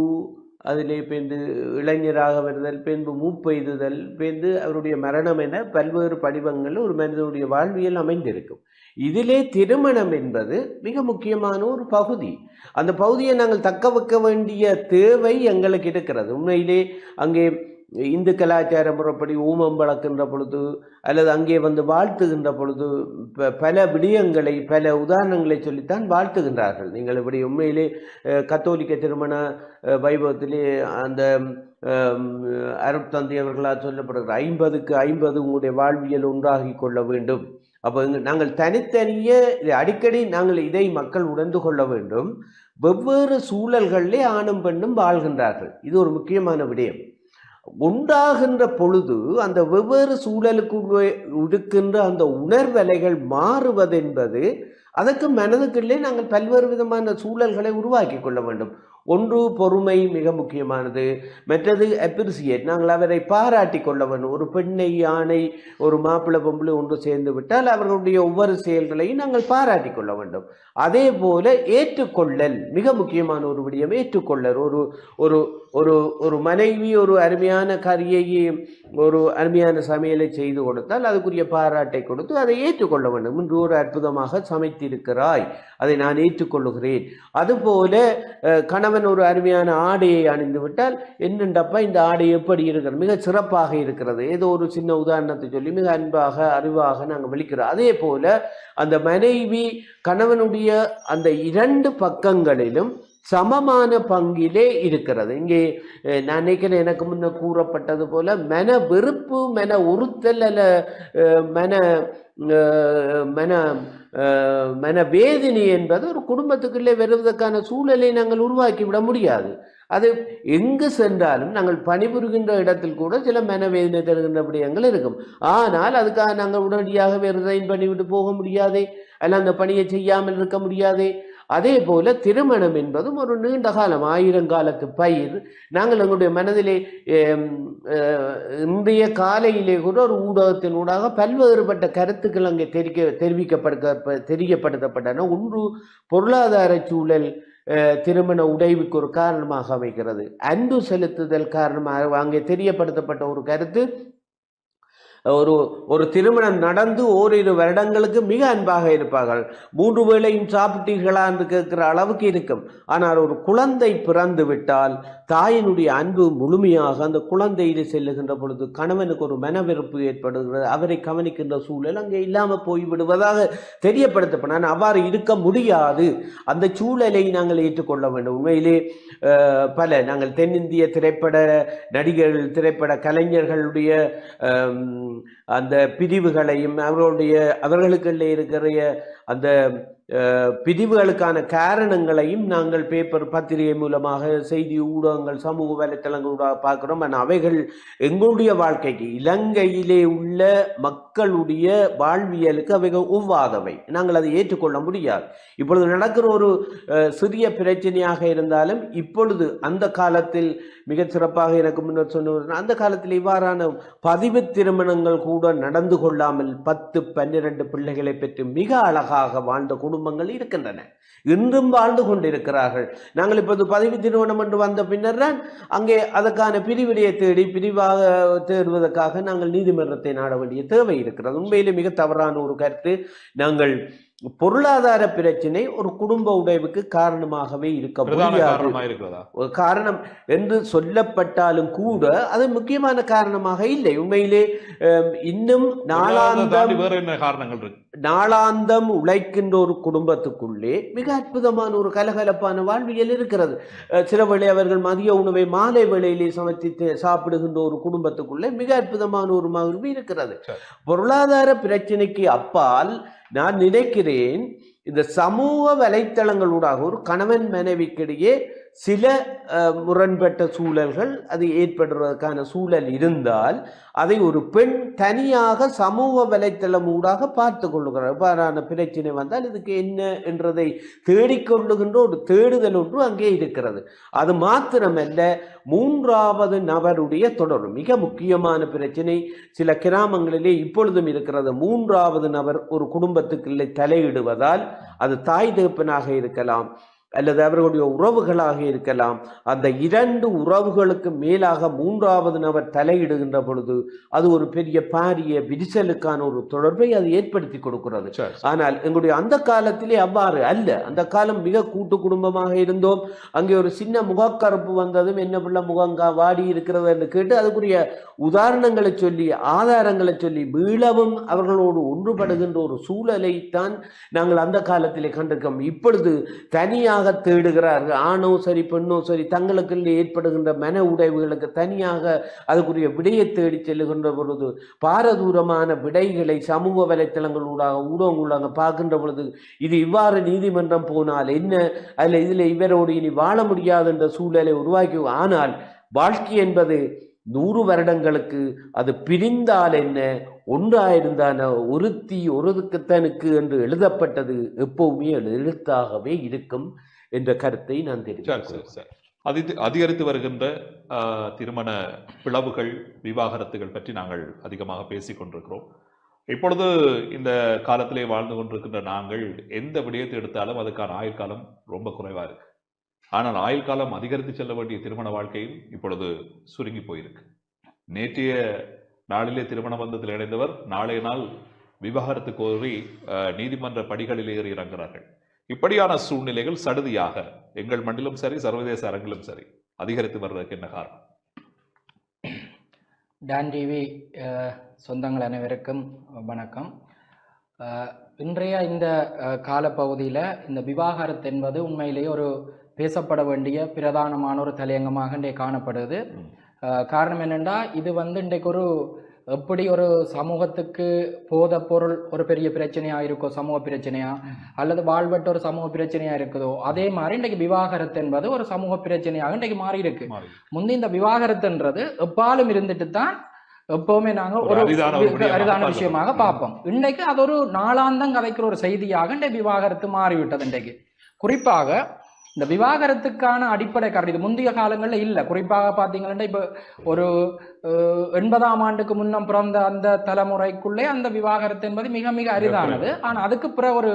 அதிலே பேந்து இளைஞராக வருதல் பின்பு மூப்பெய்துதல் பேந்து அவருடைய மரணம் என பல்வேறு படிவங்களில் ஒரு மனிதனுடைய வாழ்வியல் அமைந்திருக்கும். இதிலே திருமணம் என்பது மிக முக்கியமான ஒரு பகுதி. அந்த பகுதியை நாங்கள் தக்க வைக்க வேண்டிய தேவை எங்களுக்கு இருக்கிறது. உண்மையிலே அங்கே இந்து கலாச்சார முறைப்படி ஊமம் வளர்க்கின்ற பொழுது அல்லது அங்கே வந்து வாழ்த்துகின்ற பொழுது ப- பல விடயங்களை பல உதாரணங்களை சொல்லித்தான் வாழ்த்துகின்றார்கள். நீங்கள் இப்படி உண்மையிலே கத்தோலிக்க திருமண வைபவத்திலே அந்த அஹ், அருட்தந்தை அவர்களால் சொல்லப்படுகிற ஐம்பதுக்கு ஐம்பது உங்களுடைய வாழ்வியல் உண்டாகி கொள்ள வேண்டும். அப்போ நாங்கள் தனித்தனியே அடிக்கடி நாங்கள் இதை மக்கள் உணர்ந்து கொள்ள வேண்டும். வெவ்வேறு சூழல்களிலே ஆணும் பெண்ணும் வாழ்கின்றார்கள். இது ஒரு முக்கியமான விடயம். உண்டாகின்ற பொழுது அந்த வெவ்வேறு சூழலுக்கு இருக்கின்ற அந்த உணர்வலைகள் மாறுவதென்பது அதற்கு மனதுக்குள்ளே நாங்கள் பல்வேறு விதமான சூழல்களை உருவாக்கி கொள்ள வேண்டும். ஒன்று பொறுமை மிக முக்கியமானது. மற்றது அப்ரிசியேட் நாங்கள் அவரை பாராட்டி கொள்ள வேண்டும் ஒரு பெண்ணை யானை ஒரு மாப்பிள்ளை பொம்பளை ஒன்று சேர்ந்து விட்டால் அவர்களுடைய ஒவ்வொரு செயல்களையும் நாங்கள் பாராட்டி கொள்ள வேண்டும். அதே போல ஏற்றுக்கொள்ளல் மிக முக்கியமான ஒரு விடயம். ஏற்றுக்கொள்ளல். ஒரு ஒரு ஒரு ஒரு மனைவி ஒரு அருமையான கரியை ஒரு அருமையான சமையலை செய்து கொடுத்தால் அதுக்குரிய பாராட்டை கொடுத்து அதை ஏற்றுக்கொள்ள வேண்டும். இன்று ஒரு அற்புதமாக சமைத்திருக்கிறாய். அதை நான் ஏற்றுக்கொள்ளுகிறேன். அதுபோல கணவன் கணவன் ஒரு அருமையான ஆடையை அணிந்து விட்டால் என்னண்டப்பா இந்த ஆடை எப்படி இருக்கிறது? மிக சிறப்பாக இருக்கிறது. ஏதோ ஒரு சின்ன உதாரணத்தை சொல்லி மிக அன்பாக அறிவாக நாங்கள் விழிக்கிறோம். அதே போல அந்த மனைவி கணவனுடைய அந்த இரண்டு பக்கங்களிலும் சமமான பங்கிலே இருக்கிறது. இங்கே நான் நினைக்கிறேன் எனக்கு முன்ன கூறப்பட்டது போல மன வெறுப்பு மன உறுத்தல் அல்ல மன மன மன வேதனை என்பது ஒரு குடும்பத்துக்குள்ளே வருவதற்கான சூழலை நாங்கள் உருவாக்கி விட முடியாது. அது எங்கு சென்றாலும் நாங்கள் பணிபுரிகின்ற இடத்தில் கூட சில மனவேதனை தருகின்ற விடயங்கள் இருக்கும். ஆனால் அதுக்காக நாங்கள் உடனடியாக ரிசைன் பண்ணிவிட்டு போக முடியாதே அல்ல அந்த பணியை செய்யாமல் இருக்க முடியாதே அதே போல திருமணம் என்பதும் ஒரு நீண்ட காலம் ஆயிரங்காலத்து பயிர். நாங்கள் எங்களுடைய மனதிலே இன்றைய காலையிலே கூட ஒரு ஊடகத்தின் ஊடாக பல்வேறுபட்ட கருத்துக்கள் அங்கே தெரிவிக்க தெரிவிக்கப்படுத்த தெரியப்படுத்தப்பட்டன. ஒன்று பொருளாதார சூழல் திருமண உடைவுக்கு ஒரு காரணமாக அமைகிறது. அன்பு செலுத்துதல் காரணமாக அங்கே தெரியப்படுத்தப்பட்ட ஒரு கருத்து. ஒரு ஒரு திருமணம் நடந்து ஓரிரு வருடங்களுக்கு மிக அன்பாக இருப்பார்கள். மூன்று வேளையும் சாப்பிட்டீர்களா என்று கேட்கிற அளவுக்கு இருக்கும். ஆனால் ஒரு குழந்தை பிறந்து விட்டால் தாயினுடைய அன்பு முழுமையாக அந்த குழந்தையிலே செல்லுகின்ற பொழுது கணவனுக்கு ஒரு மனவெறுப்பு ஏற்படுகிறது. அவரை கவனிக்கின்ற சூழல் அங்கே இல்லாமல் போய்விடுவதாக தெரியப்படுத்தப்பட அவ்வாறு இருக்க முடியாது. அந்த சூழலை நாங்கள் ஏற்றுக்கொள்ள வேண்டும். உண்மையிலே பல நாங்கள் தென்னிந்திய திரைப்பட நடிகர்கள் திரைப்பட கலைஞர்களுடைய அந்த பிரிவுகளையும் அவர்களுடைய அவர்களுக்குள்ளே இருக்கிற அந்த பிரிவுகளுக்கான காரணங்களையும் நாங்கள் பேப்பர் பத்திரிகை மூலமாக செய்தி ஊடகங்கள் சமூக வலைத்தளங்களாக பார்க்குறோம். ஆனால் அவைகள் எங்களுடைய வாழ்க்கைக்கு இலங்கையிலே உள்ள மக்களுடைய வாழ்வியலுக்கு அவைகள் ஒவ்வாதவை. நாங்கள் அதை ஏற்றுக்கொள்ள முடியாது. இப்பொழுது நடக்கிற ஒரு சிறிய பிரச்சனையாக இருந்தாலும் இப்பொழுது அந்த காலத்தில் மிக சிறப்பாக எனக்கு முன்னர் சொன்ன அந்த காலத்தில் இவ்வாறான பதிவு திருமணங்கள் கூட நடந்து கொள்ளாமல் பத்து பன்னிரண்டு பிள்ளைகளை பெற்று மிக அழகாக வாழ்ந்த குடும்பங்கள் இருக்கின்றன. இன்றும் வாழ்ந்து கொண்டிருக்கிறார்கள். நாங்கள் இப்போது பதவி திருமணம் என்று வந்த பின்னர் தான் அங்கே அதற்கான பிரிவிடையை தேடி பிரிவாக தேடுவதற்காக நாங்கள் நீதிமன்றத்தை நாட வேண்டிய தேவை இருக்கிறது. உண்மையிலே மிக தவறான ஒரு கருத்து. நாங்கள் பொருளாதார பிரச்சனை ஒரு குடும்ப உடைவுக்கு காரணமாகவே இருக்க முடியாது. காரணமா இருக்கிறதா? ஒரு காரணம் என்று சொல்லப்பட்டாலும் கூட அது முக்கியமான காரணமாக இல்லை. உண்மையிலே இன்னும் நாளாந்தம் நாளாந்தம் உழைக்கின்ற ஒரு குடும்பத்துக்குள்ளே மிக அற்புதமான ஒரு கலகலப்பான வாழ்வியல் இருக்கிறது. சில வேளை அவர்கள் மதிய உணவை மாலை வேளையிலே சமைத்து சாப்பிடுகின்ற ஒரு குடும்பத்துக்குள்ளே மிக அற்புதமான ஒரு மகிழ்வு இருக்கிறது. பொருளாதார பிரச்சனைக்கு அப்பால் நான் நினைக்கிறேன் இந்த சமூக வலைத்தளங்களூடாக ஒரு கணவன் மனைவிக்கிடையே சில முரண்பட்ட சூழல்கள் அது ஏற்படுவதற்கான சூழல் இருந்தால் அதை ஒரு பெண் தனியாக சமூக வலைத்தளம் ஊடாக பார்த்து கொள்ளுகிறார் இவ்வாறான பிரச்சனை வந்தால் இதுக்கு என்ன என்றதை தேடிக்கொள்ளுகின்ற ஒரு தேடுதல் ஒன்று அங்கே இருக்கிறது. அது மாத்திரமல்ல மூன்றாவது நபருடைய தொடர்பு மிக முக்கியமான பிரச்சனை சில கிராமங்களிலே இப்பொழுதும் இருக்கிறது. மூன்றாவது நபர் ஒரு குடும்பத்துக்குள்ளே தலையிடுவதால் அது தாய் தகப்பனாக இருக்கலாம். அல்லது அவர்களுடைய உறவுகளாக இருக்கலாம். அந்த இரண்டு உறவுகளுக்கு மேலாக மூன்றாவது நபர் தலையிடுகின்ற பொழுது அது ஒரு பெரிய பாரிய விரிசலுக்கான ஒரு தொடர்பை அது ஏற்படுத்தி கொடுக்கிறது. ஆனால் எங்களுடைய அந்த காலத்திலே அவ்வாறு அல்ல. அந்த காலம் மிக கூட்டு குடும்பமாக இருந்தோம். அங்கே ஒரு சின்ன முகக்கருப்பு வந்ததும் என்ன பிள்ளை முகங்கா வாடி இருக்கிறது என்று கேட்டு அதுக்குரிய உதாரணங்களை சொல்லி ஆதாரங்களை சொல்லி மீளவும் அவர்களோடு ஒன்றுபடுகின்ற ஒரு சூழலைத்தான் நாங்கள் அந்த காலத்திலே கண்டிருக்கோம். இப்பொழுது தனியாக தேடுகிறார்கள். ஆணோ சரி பெண்ணோ சரி தங்களுக்குள்ளே ஏற்படுகின்ற மன உடைவுகளுக்கு தனியாக அதுக்குரிய விடையை தேடி செல்லுகின்ற பொழுது பாரதூரமான விடைகளை சமூக வலைத்தளங்களூடாக ஊடகங்களாக பார்க்கின்ற பொழுது இது இவ்வாறு நீதிமன்றம் போனால் என்ன? அதில் இதில் இவரோடு இனி வாழ முடியாது என்ற சூழலை உருவாக்கி ஆனால் வாழ்க்கை என்பது நூறு வருடங்களுக்கு அது பிரிந்தால் என்ன? ஒன்றாயிருந்தான ஒருத்தி ஒருதுக்குத்தனுக்கு என்று எழுதப்பட்டது எப்பவுமே எழுத்தாகவே இருக்கும் என்ற கருத்தை நான் சரி தெரிவிக்கிறேன் அதி அதிகரித்து வருகின்ற திருமண பிளவுகள் விவாகரத்துகள் பற்றி நாங்கள் அதிகமாக பேசிக் கொண்டிருக்கிறோம். இப்பொழுது இந்த காலத்திலே வாழ்ந்து கொண்டிருக்கின்ற நாங்கள் எந்த விடயத்தை எடுத்தாலும் அதுக்கான ஆயுட்காலம் ரொம்ப குறைவாக இருக்கு. ஆனால் ஆயுள் காலம் அதிகரித்து செல்ல வேண்டிய திருமண வாழ்க்கையும் இப்பொழுது சுருங்கி போயிருக்கு. நேற்றைய நாளிலே திருமண பந்தத்தில் இணைந்தவர் நாளைய நாள் விவாகரத்து கோரி ஆஹ், நீதிமன்ற படிகளில் ஏறி இறங்குகிறார்கள். இப்படியான சூழ்நிலைகள் சடுதியாக எங்கள் மண்ணிலும் சரி சர்வதேச அரங்கிலும் சரி அதிகரித்து வர்றதுக்கு என்ன காரணம்? டான் டிவி சொந்தங்கள் அனைவருக்கும் வணக்கம். அஹ், இன்றைய இந்த காலப்பகுதியில் இந்த விவாகரத்து என்பது உண்மையிலேயே ஒரு பேசப்பட வேண்டிய பிரதானமான ஒரு தலையங்கமாக இன்றைய காணப்படுது. காரணம் என்னென்னா இது வந்து இன்றைக்கு ஒரு எப்படி ஒரு சமூகத்துக்கு போத பொருள் ஒரு பெரிய பிரச்சனையா இருக்கோ சமூக பிரச்சனையா அல்லது வாழ்வட்ட ஒரு சமூக பிரச்சனையா இருக்குதோ அதே மாதிரி இன்றைக்கு விவாகரத்து என்பது ஒரு சமூக பிரச்சனையாக இன்றைக்கு மாறி இருக்கு. முந்தி இந்த விவாகரத்துன்றது எப்பாலும் இருந்துட்டு தான் எப்பவுமே நாங்க ஒரு அரிதான. விஷயமாக பார்ப்போம். இன்னைக்கு அது ஒரு நாளாந்தம் கதைக்கிற ஒரு செய்தியாக இன்றைக்கு விவாகரத்து மாறிவிட்டது இன்றைக்கு. குறிப்பாக இந்த விவாகரத்துக்கான அடிப்படை காரணம் இது முந்தைய காலங்களில் இல்லை. குறிப்பாக பார்த்தீங்கன்னா இப்போ ஒரு எண்பதாம் ஆண்டுக்கு முன்னம் பிறந்த அந்த தலைமுறைக்குள்ளே அந்த விவாகரத்து என்பது மிக மிக அரிதானது. ஆனால் அதுக்கு பிறகு ஒரு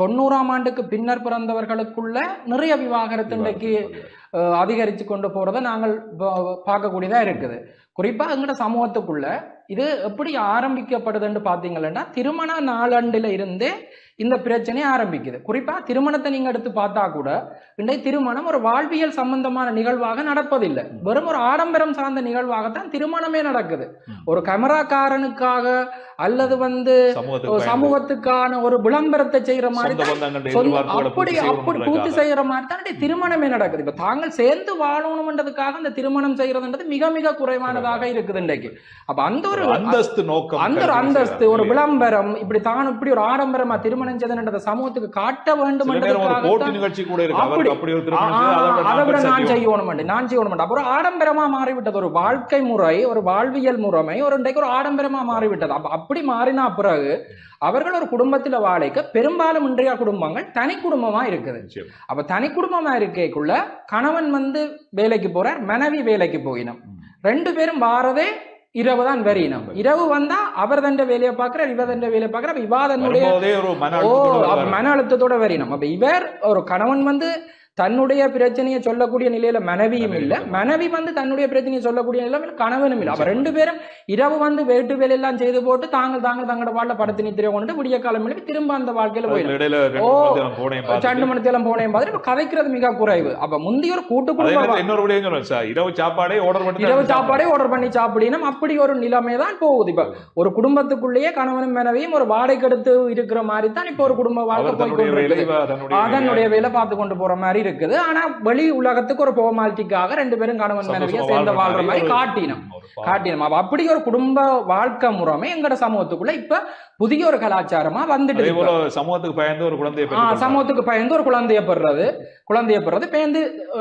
தொண்ணூறாம் ஆண்டுக்கு பின்னர் பிறந்தவர்களுக்குள்ள நிறைய விவாகரத்து இன்றைக்கு அஹ், அதிகரித்து கொண்டு போறதை நாங்கள் பா- பார்க்கக்கூடியதா இருக்குது. குறிப்பா எங்கட சமூகத்துக்குள்ள இது எப்படி ஆரம்பிக்கப்படுதுன்னு பார்த்தீங்கன்னா திருமண நாளண்டில இருந்தே இந்த பிரச்சனை ஆரம்பிக்குது. குறிப்பா திருமணத்தை நீங்க எடுத்து பார்த்தா கூட இன்றைய திருமணம் ஒரு வாழ்வியல் சம்பந்தமான நிகழ்வாக நடப்பதில்லை. வெறும் ஒரு ஆடம்பரம் சார்ந்த நிகழ்வாகத்தான் திருமணமே நடக்குது. ஒரு கேமராக்காரனுக்காக அல்லது வந்து சமூகத்துக்கான ஒரு விளம்பரத்தை செய்யற மாதிரி அப்படி அப்படி பூர்த்தி. செய்யற மாதிரி தான் திருமணமே நடக்குது. இப்ப தாங்கள் சேர்ந்து வாழணும்ன்றதுக்காக அந்த திருமணம் செய்யறதுன்றது மிக மிக குறைவானதாக இருக்குது இன்றைக்கு. அப்ப அந்த ஒரு அந்தஸ்து நோக்கம் அந்த ஒரு அந்தஸ்து ஒரு? விளம்பரம் இப்படி தான் இப்படி ஒரு ஆடம்பரமா திருமணம் செய்தன்றத சமூகத்துக்கு காட்ட வேண்டும் திருமணம் அதை விட நான் செய்யணும் நான் செய்யணும் அப்புறம் ஆடம்பரமா மாறிவிட்டது. ஒரு வாழ்க்கை முறை ஒரு வாழ்வியல் முறைமை ஒரு இன்றைக்கு ஒரு ஆடம்பரமா மாறிவிட்டது. அப்ப அப்படி மாறினா பிறகு அவர்கள் ஒரு குடும்பத்துல வாழைக்க பெரும்பாலும் இன்றைய குடும்பங்கள் தனி குடும்பமா இருக்குது. அப்ப தனி குடும்பமா இருக்கேக்குள்ள கணவன் வந்து வேலைக்கு போறார் மனைவி வேலைக்கு போயினோம். ரெண்டு பேரும் வாரதே இரவு தான் வரையினம் இரவு. வந்தா அவர் தண்ட வேலையை பார்க்கிறார் இவர் தண்ட வேலையை பார்க்கிறார். இவா தன்னுடைய மன அழுத்தத்தோட அழுத்தத்தோட வரையணும் அப்ப இவர் ஒரு கணவன் வந்து தன்னுடைய பிரச்சனையை சொல்லக்கூடிய நிலையில மனைவியும் மனைவி இல்ல. மனைவி வந்து தன்னுடைய பிரச்சனையை சொல்லக்கூடிய நிலையில கணவனும் இல்ல. அப்ப. ரெண்டு பேரும் இரவு வந்து வேட்டு வேலையெல்லாம் செய்து போட்டு தாங்கள் தாங்கள் தங்களோட வாழ்ல படுத்து நித்திரை கொண்டு விடிய காலம் எழுப்பி திரும்ப அந்த வாழ்க்கையில போயிடும் மணி தேலம் போனேன் பார்த்துட்டு. இப்ப கதைக்கிறது மிக குறைவு. அப்ப முந்தைய ஒரு கூட்டு அதே குடும்ப நேரத்துல இன்னொரு இரவு சாப்பாடே ஆர்டர் பண்ணி இரவு. சாப்பாடே ஆர்டர் பண்ணி சாப்பிடணும். அப்படி ஒரு நிலைமை தான் போகுது. இப்ப ஒரு குடும்பத்துக்குள்ளேயே கணவனும் மனைவியும் ஒரு வாடகை எடுத்து இருக்கிற மாதிரி தான் இப்ப ஒரு குடும்ப வாழ்க்கை போய் தன்னுடைய. வேலை பார்த்து கொண்டு போற மாதிரி இருக்குது. ஆனா வெளி உலகத்துக்கு ஒரு போமாலிட்டிக்காக ரெண்டு பேரும் கணவன் மனைவியா சேர்ந்து வாழ்ற மாதிரி காட்டினோம். காட்டினோம். அப்ப அப்படி ஒரு குடும்ப வாழ்க்கை முறைமை எங்கட சமூகத்துக்குள்ள இப்ப புதிய ஒரு கலாச்சாரமா வந்துட்டு சமூகத்துக்கு பயந்து ஒரு குழந்தையை சமூகத்துக்கு பயந்து ஒரு குழந்தைய பெறுறது. குழந்தைய பெறுறது. பேந்து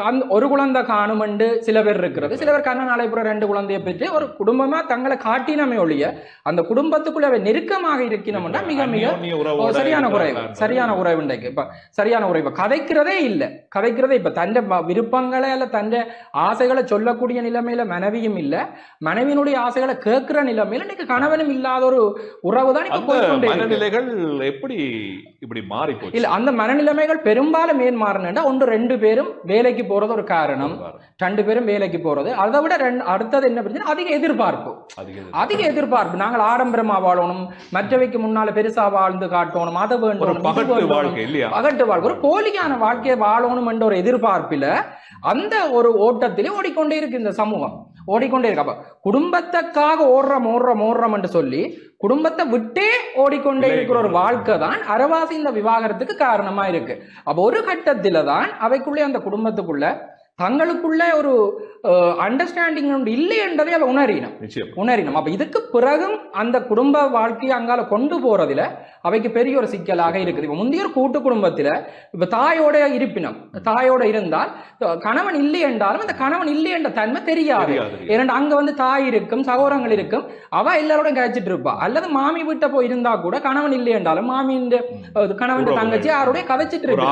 அந்த ஒரு குழந்தை காணுமெண்டு சில பேர் இருக்கிறது. சில பேர் கண்ண நாளை புற ரெண்டு குழந்தைய பெற்று ஒரு குடும்பமா தங்களை காட்டினமே ஒழிய அந்த குடும்பத்துக்குள்ள நெருக்கமாக இருக்கணும்னா மிக மிக சரியான இருக்கிறார்கள். சரியான இன்றைக்கு. இப்ப சரியான இப்ப கதைக்கிறதே இல்ல. കഥയ്ക്കുന്നത് ഇപ്പം தன் விருப்பங்களை அல்ல தன் ஆசைகளை சொல்லக்கூடிய நிலைமையில மனைவியும் ഇല്ല മനവിനുடைய ஆசைகளை கேட்கிற நிலைமையில நீங்க கணவனும் இல்லாத ஒரு உறவு தான் எப்படி இப்படி மாறி இல்ல அந்த மனநிலைமைகள் பெரும்பாலும் ஏன் மாறினா ஒன்று ரெண்டு பேரும் வேலைக்கு போறது ஒரு காரணம். ரெண்டு பேரும் வேலைக்கு போறது. அதை விட ரெண்டு அடுத்தது என்ன பிரச்சனை? அதிக எதிர்பார்ப்பு. அதிக எதிர்பார்ப்பு. நாங்கள் ஆடம்பரமா வாழணும் மற்றவைக்கு முன்னால பெருசா வாழ்ந்து காட்டணும் அதை வேண்டும் அகட்டு வாழ்க்கை. ஒரு போலியான வாழ்க்கையை வாழணும் என்ற ஒரு எதிர்பார்ப்பில அந்த ஒரு ஓட்டத்திலே ஓடிக்கொண்டே இருக்கு இந்த சமூகம். ஓடிக்கொண்டே இருக்கு. அப்ப குடும்பத்துக்காக ஓடுறோம் ஓடுறோம் ஓடுறோம் என்று சொல்லி குடும்பத்தை விட்டே ஓடிக்கொண்டே இருக்கிற ஒரு வாழ்க்கை தான் அரவாசி இந்த விவாகரத்துக்கு காரணமா இருக்கு. அப்ப ஒரு கட்டத்தில தான் அவைக்குள்ளே அந்த குடும்பத்துக்குள்ள தங்களுக்குள்ள ஒரு அண்டர்ஸ்டாண்டிங் இல்லை என்றதை அவ உணரினம் உணரினம் அப்ப இதுக்கு பிறகும் அந்த குடும்ப வாழ்க்கையை அங்கால கொண்டு போறதுல அவைக்கு பெரிய ஒரு சிக்கலாக இருக்குது. இப்ப முந்தைய ஒரு கூட்டு குடும்பத்துல இப்ப தாயோட இருப்பினம் தாயோட இருந்தால் கணவன் இல்லை என்றாலும் அந்த கணவன் இல்லை என்ற தன்மை தெரியாது. தெரியாது ஏன்னா அங்க வந்து தாய் இருக்கும் சகோதரங்கள் இருக்கும். அவ எல்லாரோடும் கழிச்சிட்டு இருப்பா. அல்லது மாமி வீட்டை போய் இருந்தா கூட கணவன் இல்லை என்றாலும் மாமியின் கணவன். தங்கச்சி யாரோடய கதைச்சிட்டு இருக்கு.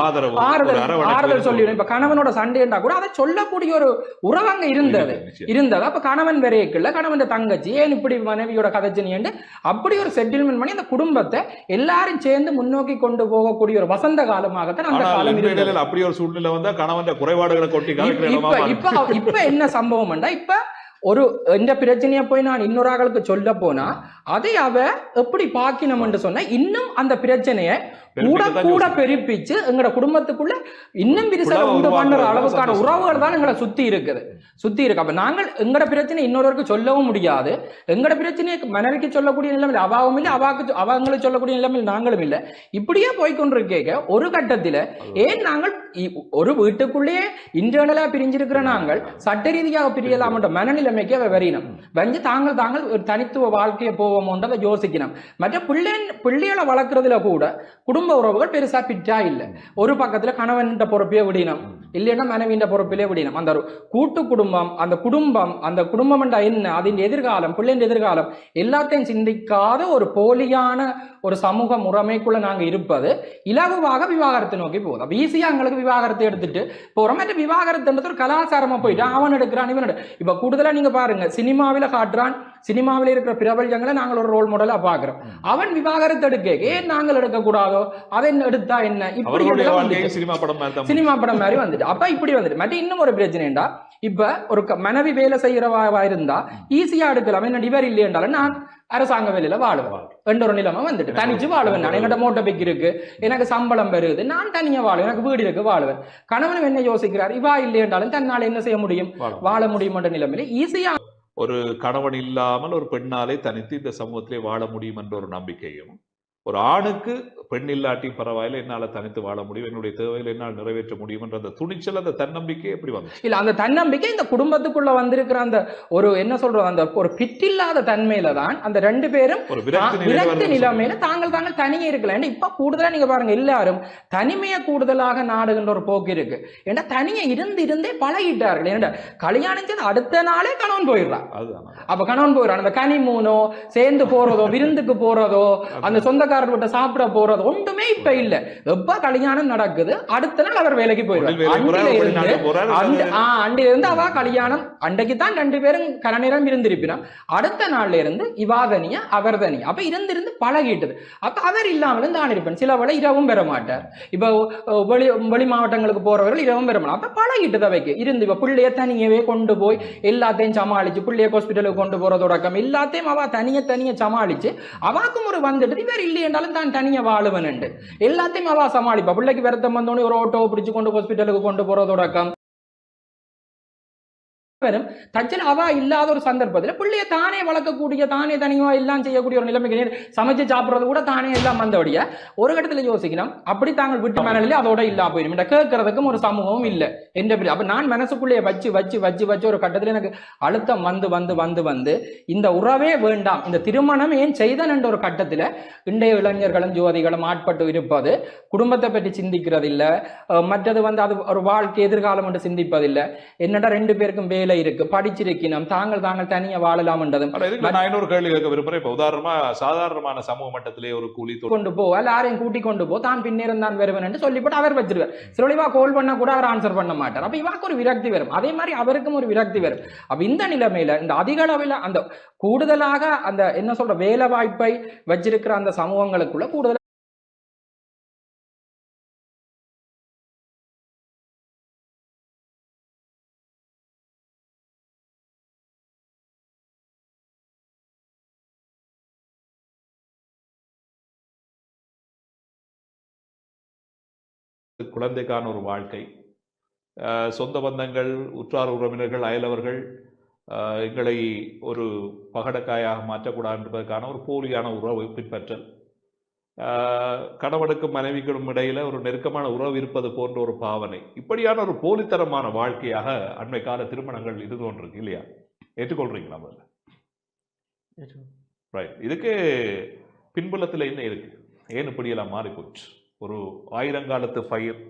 ஆறுதல் ஆறுதல் சொல்லிடும் இப்ப கணவனோட சண்டைண்டா கூட அதை சொல்லக்கூடிய ஒரு உறவங்க இருந்தது. இருந்தது. அப்ப கணவன் வரையக்குள்ள கணவன் தங்கச்சி ஏன் இப்படி மனைவியோட கதைச்சினியண்டு அப்படி ஒரு செட்டில்மெண்ட் பண்ணி அந்த குடும்பத்தை எல்லாரும் சேர்ந்து முன்னோக்கி கொண்டு போகக்கூடிய ஒரு வசந்த காலமாகத்தான் அந்த காலம் அப்படி ஒரு சூழ்நிலை வந்தா கணவன் குறைபாடுகளை கொட்டி இப்ப. இப்ப இப்ப என்ன சம்பவம்டா இப்ப ஒரு இந்த பிரச்சனைய போய் நான் இன்னொரு ஆளுக்கு சொல்ல போனா அதை அவ எப்படி பாக்கினம்னு சொன்னா இன்னும் அந்த பிரச்சனைய கூட கூட. பெருப்பிச்சு எங்கட குடும்பத்துக்குள்ள இன்னும் பிளவை உண்டு உருவாக்குறது அளவுக்கான. உறவுகள் தான் எங்களை சுத்தி இருக்குது. சுத்தி இருக்கு. அப்ப நாங்கள் எங்கட பிரச்சனை இன்னொருவருக்கு சொல்லவும் முடியாது. எங்கட பிரச்சனையை மனைவிக்கு சொல்லக்கூடிய நிலைமையில் அவாவும் இல்லை அவாக்கு அவங்களுக்கு சொல்லக்கூடிய நிலைமையில் நாங்களும் இல்லை. இப்படியே போய்கொண்டிருக்கேங்க ஒரு கட்டத்துல ஏன் நாங்கள் ஒரு வீட்டுக்குள்ளேயே இன்டர்னலா பிரிஞ்சிருக்கிற நாங்கள் சட்ட ரீதியாக பிரியலாம் என்ற மனநிலைமைக்கு அவ வரினம் வந்து தாங்கள் தாங்கள் ஒரு தனித்துவ வாழ்க்கையை போவோமோன்றதை யோசிக்கணும். மற்ற பிள்ளை பிள்ளைகளை வளர்க்குறதுல கூட குடும்ப உறவுகள் பெருசா பிட்டா இல்லை. ஒரு பக்கத்துல கணவன்கிட்ட பொறுப்பையே விடணும். இல்லைன்னா மனைவியின் பொறுப்பிலே விடணும். அந்த ஒரு கூட்டு குடும்பம் அந்த குடும்பம் அந்த குடும்பம் என்ற என்ன? அதன் எதிர்காலம் பிள்ளையின் எதிர்காலம் எல்லாத்தையும் சிந்திக்காத ஒரு போலியான ஒரு சமூக முறைமைக்குள்ள நாங்கள் இருப்பது இலகுவாக விவாகரத்தை நோக்கி போகுது. அப்ப ஈஸியாக எங்களுக்கு விவாகரத்தை எடுத்துட்டு போறோம். மற்ற விவாகரத்துன்றது ஒரு கலாச்சாரமாக போயிட்டு அவன் எடுக்கிறான் இவன் எடுக்க இப்போ கூடுதலா நீங்க பாருங்க சினிமாவில் காட்டுறான் சினிமாவில் இருக்கிற பிரபல்யங்களை நாங்கள் ஒரு ரோல் மாடலா பாக்குறோம் அவன் விவாகரத்து எடுக்க ஏன் நாங்கள் எடுக்க கூடாதோ அதை என்ன? எடுத்தா என்ன இப்படி. சினிமா படம் சினிமா படம் மாதிரி வந்துட்டு அப்ப இப்படி வந்துட்டு மற்ற இன்னும் ஒரு பிரச்சனைண்டா இப்ப ஒரு மனைவி வேலை செய்யறவா இருந்தா ஈஸியா எடுக்கலாம். என்ன இவர் இல்லையென்றாலும் நான் அரசாங்க வேலையில வாழுவேன். என்ற ஒரு நிலைமை வந்துட்டு. தனிச்சு வாழுவேன். நான் என்கிட்ட மோட்டர் பைக் இருக்கு. எனக்கு சம்பளம் பெறுது. நான் தனியா வாழுவேன். எனக்கு வீடு இருக்கு. வாழுவேன். கணவன் என்ன யோசிக்கிறார்? இவா இல்லையென்றாலும் தன்னால் என்ன செய்ய முடியும். வாழ முடியும் என்ற நிலைமையில ஈஸியா ஒரு கணவன் இல்லாமல் ஒரு பெண்ணாலே தனித்து இந்த சமூகத்திலே வாழ முடியும் என்ற ஒரு நம்பிக்கையும் ஒரு ஆணுக்கு பெண் இல்லாட்டி பரவாயில்ல என்னால தனித்து வாழ முடியும் என்னுடைய தேவைகளை என்னால் நிறைவேற்ற முடியும் என்ற அந்த துணிச்சல் அந்த தன்னம்பிக்கை எப்படி வந்துச்சு? இல்ல அந்த தன்னம்பிக்கை இந்த குடும்பத்துக்குள்ள வந்திருக்கிற அந்த ஒரு என்ன சொல்றோம் அந்த ஒரு பிட்டில்லாத தன்மையில தான் அந்த ரெண்டு பேரும் ஒரு விரக்தி நிலைமையில தாங்கள் தாங்கள் தனியே இருக்கலாம் ஏன்னா இப்ப கூடுதலா நீங்க பாருங்க எல்லாரும் தனிமையை கூடுதலாக நாடுகின்ற ஒரு போக்கு இருக்கு. ஏன்னா தனியே இருந்து இருந்தே பழகிட்டார்கள். ஏன்னா கல்யாணம் செய்து அடுத்த நாளே கணவன் போயிடுறான் அப்ப கணவன் போயிடுறான். அந்த கனி மூனோ சேர்ந்து போறதோ விருந்துக்கு போறதோ அந்த சொந்தக்காரர் விட்ட சாப்பிட போறதோ ஒன்றுமே இப்ப இல்ல. எப்ப கல்யாணம் நடக்குது? அடுத்த நாள் அவர் வேலைக்கு போயிடுவார். வேலை ஒரு இருந்து அவ கல்யாணம் அன்றைக்கு தான் ரெண்டு பேரும் கரநேரம் இருந்திருப்பினோம் அடுத்த நாள்ல இருந்து இவா தனியா அவர் தனியா. அப்ப இருந்திருந்து பழகிட்டது. அப்ப அவர் இல்லாமலும் தான் இருப்பேன் சில வேளை இரவும் பெற மாட்டார். இப்ப வெளி வெளி மாவட்டங்களுக்கு போறவர்கள் இரவும் பெற மாட்டார். அப்ப பழகிட்டது அவைக்கு. இருந்து இப்ப பிள்ளைய தனியவே கொண்டு போய் எல்லாத்தையும் சமாளிச்சு பிள்ளைய ஹாஸ்பிட்டலுக்கு கொண்டு போற தொடக்கம் எல்லாத்தையும் அவ தனிய தனிய சமாளிச்சு அவாக்கும் ஒரு வந்துட்டு இவர் இல்லை என்றாலும் தான் தனியா என்று எல்லாத்தையும் அவ சமாளிப்பா. பிள்ளைக்கு வருத்தம் வந்தோடனே ஒரு ஆட்டோ பிடிச்சு கொண்டு ஹாஸ்பிட்டலுக்கு கொண்டு போற வரும் தச்சல் அவ இல்லாத ஒரு சந்தர்ப்பத்தில் பிள்ளைய தானே வளர்க்கக்கூடிய தானே தனியா எல்லாம் செய்யக்கூடிய ஒரு நிலைமைக்கு சமைச்சு சாப்பிடுறது கூட தானே எல்லாம் வந்தபடிய ஒரு கட்டத்தில் யோசிக்கணும் அப்படி தாங்கள் விட்டு மனநிலை அதோட இல்லா போயிடும். கேட்கறதுக்கும் ஒரு சமூகமும் இல்லை. என்ற அப்ப நான் மனசுக்குள்ளேயே வச்சு வச்சு வச்சு வச்சு ஒரு கட்டத்தில் எனக்கு அழுத்தம் வந்து வந்து வந்து வந்து இந்த உறவே வேண்டாம். இந்த திருமணம் ஏன் செய்தன் என்ற ஒரு கட்டத்தில் இன்றைய இளைஞர்களும் ஜோதிகளும் ஆட்பட்டு இருப்பது குடும்பத்தை பற்றி சிந்திக்கிறது இல்ல மற்றது வந்து அது ஒரு வாழ்க்கை எதிர்காலம் என்று சிந்திப்பதில்லை. என்னடா ரெண்டு பேருக்கும் வேலை இருக்கு. படிச்சிருக்கணும். தாங்கள் தாங்கள் தனியா வாழலாம்ன்றதும் ஆனா இதுக்கு நான் இன்னொரு கேள்வி கேட்க விரும்புறேன். இப்ப உதாரணமா சாதாரணமான சமூக மட்டத்திலே ஒரு கூலி கொண்டு போ. எல்லாரையும் கூட்டி கொண்டு போ. தான் பின்னேரம் தான் வருவேன் என்று சொல்லிவிட்டு அவர் வச்சிருவார். சிலவா கோல் பண்ணா கூட அவர் ஆன்சர் பண்ண மாட்டார். அப்ப இவாக்கு ஒரு விரக்தி வரும். அதே மாதிரி அவருக்கும் ஒரு விரக்தி வரும். அப்ப இந்த நிலைமையில இந்த அதிக அளவில் அந்த கூடுதலாக அந்த என்ன சொல்ற வேலை வாய்ப்பை வச்சிருக்கிற அந்த சமூகங்களுக்குள்ள கூடுதல் குழந்தைக்கான ஒரு வாழ்க்கை. சொந்த பந்தங்கள் உற்றார் உறவினர்கள் அயலவர்கள் எங்களை ஒரு பகடக்காயாக மாற்றக்கூடாது என்பதற்கான ஒரு போலியான உறவை பின்பற்றல். கணவனுக்கும் மனைவிக்கும் இடையில ஒரு நெருக்கமான உறவு இருப்பது போன்ற ஒரு பாவனை. இப்படியான ஒரு போலித்தரமான வாழ்க்கையாக அண்மை கால திருமணங்கள் இருந்து கொண்டிருக்கு இல்லையா? ஏற்றுக்கொள்றீங்களா முதல்ல? ரைட் இதுக்கு பின்புலத்தில் என்ன இருக்கு? ஏன் இப்படியெல்லாம் மாறி போச்சு ஒரு ஆயிரங்காலத்து ஃபயர்